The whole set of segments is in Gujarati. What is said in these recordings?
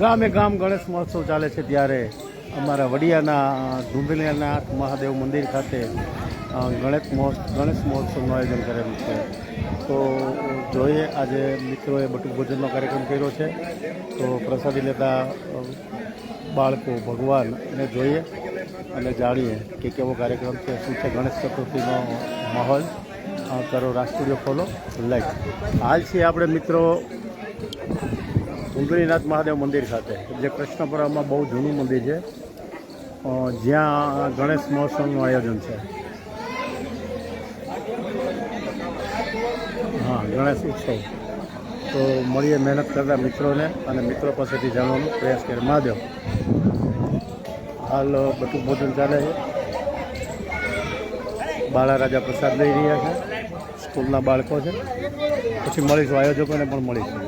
ગામે ગામ ગણેશ મહોત્સવ ચાલે છે ત્યારે અમારા વડિયાના ધુંધલિયાનાથ મહાદેવ મંદિર ખાતે ગણેશ મહોત્સવ ગણેશ મહોત્સવનું આયોજન કરેલું છે. તો જોઈએ, આજે મિત્રોએ બટુક ભોજનનો કાર્યક્રમ કર્યો છે. તો પ્રસાદી લેતા બાળકો ભગવાનને જોઈએ અને જાણીએ કે કેવો કાર્યક્રમ છે, શું છે ગણેશ ચતુર્થીનો માહોલ. કરો રાષ્ટ્રીય ફોલો લાઈક. હાલ છીએ આપણે મિત્રો સુંદરીનાથ મહાદેવ મંદિર ખાતે, જે કૃષ્ણપુરામાં બહુ જૂનું મંદિર છે. જ્યાં ગણેશ મહોત્સવનું આયોજન છે. હા, ગણેશ ઉત્સવ. તો મળીએ મહેનત કરતા મિત્રોને અને મિત્રો પાસેથી જાણવાનો પ્રયાસ કરે મહાદેવ. હાલ બધું ભોજન ચાલે છે. બાળા રાજા પ્રસાદ લઈ રહ્યા છે. સ્કૂલના બાળકો છે. પછી મળીશું. આયોજકોને પણ મળીશું.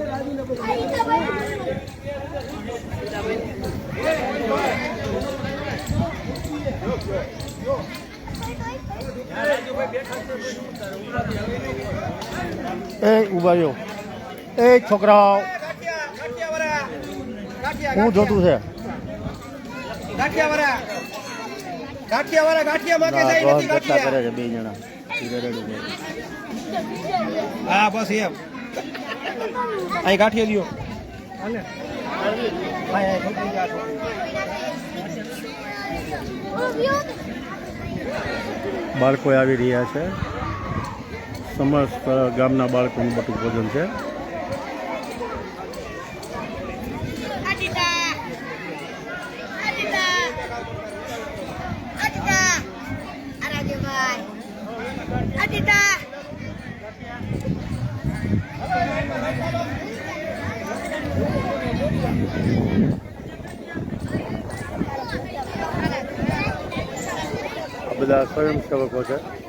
એ ઊભા રહ્યો એ છોકરાઓ. શું જોતું છે. કરે બે જણા. હા બસ એમ. અહીં ગાંઠિયા લ્યો. બાળકો આવી રહ્યા છે. સમસ્ત ગામના બાળકોનું બટુક ભોજન છે. બધા સ્વયંસેવકો છે.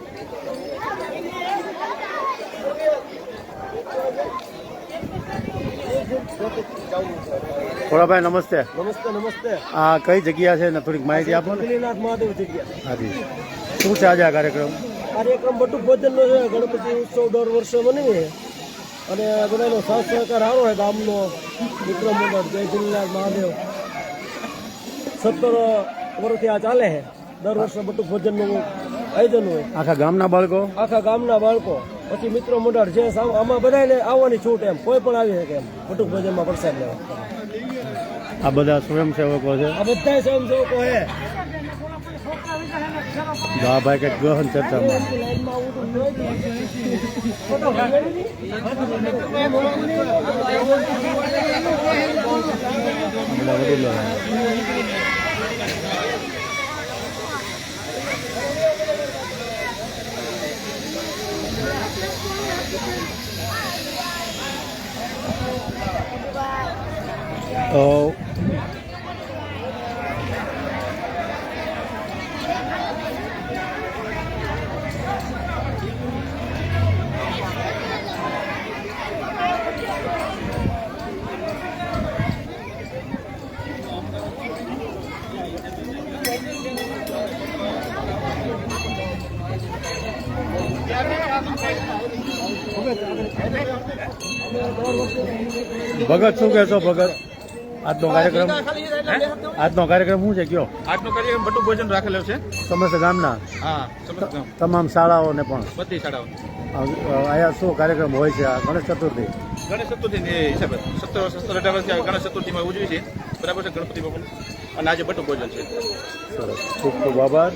થોડાભાઈ નમસ્તે. નમસ્તે નમસ્તે. આ કઈ જગ્યા છે? ને થોડીક માહિતી આપો ને. મહાદેવ જગ્યા. હાજી. શું છે આજે આ કાર્યક્રમ? કાર્યક્રમ બટુક ભોજનનો છે ગણપતિ ઉત્સવ દર વર્ષે મનાવીએ. અને બધાનો સાથ સહકાર સારો હોય ગામનો. મિત્ર મંડળ જય કુંડલીનાથ મહાદેવ. સત્તર વર્ષથી આ ચાલે છે. દર વર્ષે બટુક ભોજનનું આયોજન હોય. આખા ગામના બાળકો? આખા ગામના બાળકો. પછી મિત્રો મંડળ જે આમાં બધાને આવવાની છૂટ એમ. કોઈ પણ આવી શકે એમ. કુટુંબ ભોજનમાં પ્રસાદ લેવા. આ બધા સ્વયંસેવકો છે? આ બધા સ્વયંસેવકો છે આ ભાઈ કંઈક ગહન ચર્ચામાં આ બધા વડીલો છે તો ભગત શું કહેશો ભગત? આજનો કાર્યક્રમ આજનો કાર્યક્રમ શું છે કયો? આજનો કાર્યક્રમ બટુ ભોજન રાખેલો છે. સમસ્ત ગામના? હા તમામ શાળાઓને પણ? બધી શાળાઓ. આ- અહીંયા શું કાર્યક્રમ હોય છે આ ગણેશ ચતુર્થી? ગણેશ ચતુર્થી હિસાબે સત્તર સત્તર અઢાર વર્ષથી ગણેશ ચતુર્થીમાં ઉજવી છે. બરાબર છે ગણપતિ બાપુ અને આજે બટુ ભોજન છે. સરસ. ખૂબ ખૂબ આભાર.